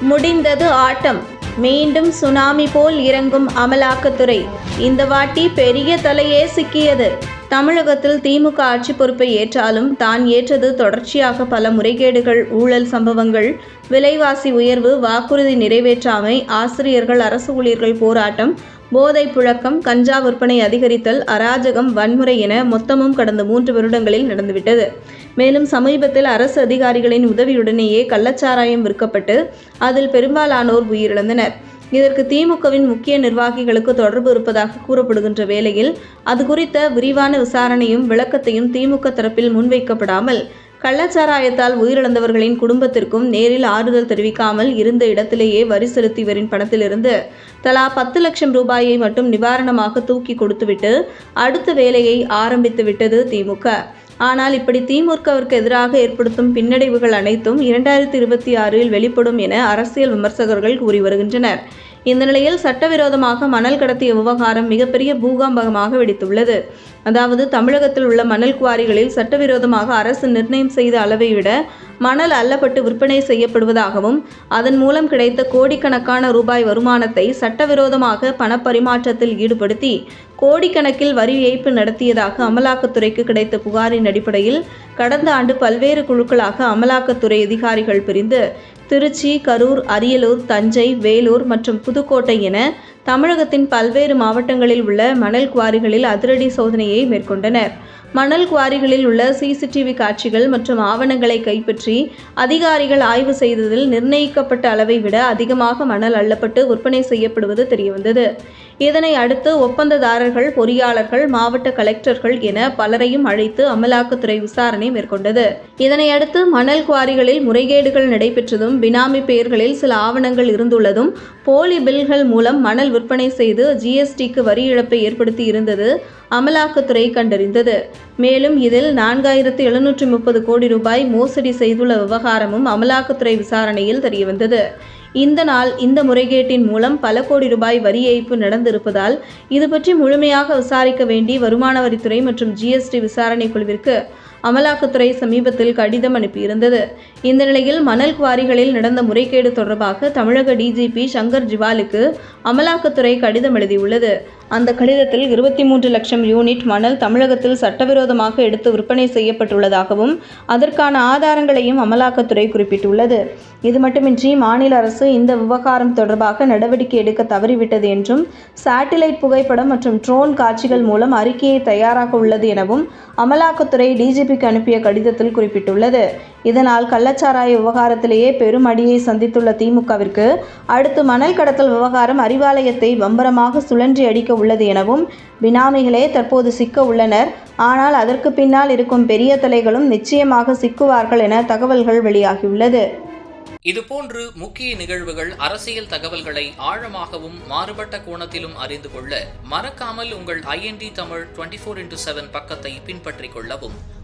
முடிந்தது ஆட்டம். மீண்டும் சுனாமி போல் இறங்கும் அமலாக்கத்துறை. இந்த வாட்டி பெரிய தலையே சிக்கியது. தமிழகத்தில் திமுக ஆட்சி பொறுப்பை ஏற்றாலும் தான் ஏற்றது தொடர்ச்சியாக பல முறைகேடுகள் ஊழல் சம்பவங்கள் விலைவாசி உயர்வு வாக்குறுதி நிறைவேற்றாமை ஆசிரியர்கள் அரசு ஊழியர்கள் போராட்டம் போதை புழக்கம் கஞ்சா விற்பனை அதிகரித்தல் அராஜகம் வன்முறை என மொத்தமும் கடந்த மூன்று வருடங்களில் நடந்துவிட்டது. மேலும் சமீபத்தில் அரசு அதிகாரிகளின் உதவியுடனேயே கள்ளச்சாராயம் விற்கப்பட்டு அதில் பெரும்பாலானோர் உயிரிழந்தனர். இதற்கு திமுகவின் முக்கிய நிர்வாகிகளுக்கு தொடர்பு இருப்பதாக கூறப்படுகின்ற வேளையில் அது குறித்த விரிவான விசாரணையும் விளக்கத்தையும் திமுக தரப்பில் முன்வைக்கப்படாமல் கள்ளச்சாராயத்தால் உயிரிழந்தவர்களின் குடும்பத்திற்கும் நேரில் ஆறுதல் தெரிவிக்காமல் இருந்த இடத்திலேயே வரி செலுத்தியவரின் பணத்திலிருந்து தலா பத்து லட்சம் ரூபாயை மட்டும் நிவாரணமாக தூக்கி கொடுத்துவிட்டு அடுத்த வேலையை ஆரம்பித்து விட்டது திமுக. ஆனால் இப்படி திமுகவிற்கு எதிராக ஏற்படுத்தும் பின்னடைவுகள் அனைத்தும் இரண்டாயிரத்தி இருபத்தி ஆறில் வெளிப்படும் என அரசியல் விமர்சகர்கள் கூறி வருகின்றனர். இந்த நிலையில் சட்டவிரோதமாக மணல் கடத்திய விவகாரம் மிகப்பெரிய பூகம்பமாக வெடித்துள்ளது. அதாவது தமிழகத்தில் உள்ள மணல் குவாரிகளில் சட்டவிரோதமாக அரசு நிர்ணயம் செய்த அளவை விட மணல் அள்ளப்பட்டு விற்பனை செய்யப்படுவதாகவும் அதன் மூலம் கிடைத்த கோடிக்கணக்கான ரூபாய் வருமானத்தை சட்டவிரோதமாக பணப்பரிமாற்றத்தில் ஈடுபடுத்தி கோடிக்கணக்கில் வரி ஏய்ப்பு நடத்தியதாக அமலாக்கத்துறைக்கு கிடைத்த புகாரின் அடிப்படையில் கடந்த ஆண்டு பல்வேறு குழுக்களாக அமலாக்கத்துறை அதிகாரிகள் பிரிந்து திருச்சி கரூர் அரியலூர் தஞ்சை வேலூர் மற்றும் புதுக்கோட்டை என தமிழகத்தின் பல்வேறு மாவட்டங்களில் உள்ள மணல் குவாரிகளில் அதிரடி சோதனையை மேற்கொண்டனர். மணல் குவாரிகளில் உள்ள சிசிடிவி காட்சிகள் மற்றும் ஆவணங்களை கைப்பற்றி அதிகாரிகள் ஆய்வு செய்ததில் நிர்ணயிக்கப்பட்ட அளவை விட அதிகமாக மணல் அள்ளப்பட்டு விற்பனை செய்யப்படுவது தெரியவந்தது. இதனை அடுத்து ஒப்பந்ததாரர்கள் பொறியாளர்கள் மாவட்ட கலெக்டர்கள் என பலரையும் அழைத்து அமலாக்கத்துறை விசாரணை மேற்கொண்டது. இதனையடுத்து மணல் குவாரிகளில் முறைகேடுகள் நடைபெற்றதும் பினாமி பெயர்களில் சில ஆவணங்கள் இருந்துள்ளதும் போலி பில்கள் மூலம் மணல் விற்பனை செய்து ஜிஎஸ்டிக்கு வரி இழப்பை ஏற்படுத்தி இருந்தது அமலாக்கத்துறை கண்டறிந்தது. மேலும் இதில் நான்காயிரத்து எழுநூற்றி முப்பது கோடி ரூபாய் மோசடி செய்துள்ள விவகாரமும் அமலாக்கத்துறை விசாரணையில் தெரியவந்தது. இந்த நாள் இந்த முறைகேட்டின் மூலம் பல கோடி ரூபாய் வரி ஏய்ப்பு நடந்திருப்பதால் இது பற்றி முழுமையாக விசாரிக்க வேண்டி வருமான வரித்துறை மற்றும் ஜிஎஸ்டி விசாரணை குழுவிற்கு அமலாக்கத்துறை சமீபத்தில் கடிதம் அனுப்பியிருந்தது. இந்த நிலையில் மணல் குவாரிகளில் நடந்த முறைகேடு தொடர்பாக தமிழக டிஜிபி சங்கர் ஜிவாலுக்கு அமலாக்கத்துறை கடிதம் எழுதியுள்ளது. அந்த கடிதத்தில் இருபத்தி மூன்று லட்சம் யூனிட் மணல் தமிழகத்தில் சட்டவிரோதமாக எடுத்து விற்பனை செய்யப்பட்டுள்ளதாகவும் அதற்கான ஆதாரங்களையும் அமலாக்கத்துறை குறிப்பிட்டுள்ளது. இது மட்டுமின்றி மாநில அரசு இந்த விவகாரம் தொடர்பாக நடவடிக்கை எடுக்க தவறிவிட்டது என்றும் சேட்டிலைட் புகைப்படம் மற்றும் ட்ரோன் காட்சிகள் மூலம் அறிக்கையை தயாராக உள்ளது எனவும் அமலாக்கத்துறை டிஜிபிக்கு அனுப்பிய கடிதத்தில் குறிப்பிட்டுள்ளது. இதனால் கள்ளச்சாராய விவகாரத்திலேயே பெரும் அடியை சந்தித்துள்ள திமுகவிற்கு அடுத்து மணல் கடத்தல் விவகாரம் அறிவாலயத்தை பம்பரமாக சுழன்றி அடிக்க உள்ளது எனவும் பினாமிகளே தற்போது சிக்க உள்ளனர். ஆனால் அதற்கு பின்னால் இருக்கும் பெரிய தலைகளும் நிச்சயமாக சிக்குவார்கள் என தகவல்கள் வெளியாகியுள்ளது. இதுபோன்று முக்கிய நிகழ்வுகள் அரசியல் தகவல்களை ஆழமாகவும் மாறுபட்ட கோணத்திலும் அறிந்து கொள்ள மறக்காமல் உங்கள் IND Tamil twenty four into seven பக்கத்தை பின்பற்றிக் கொள்ளவும்.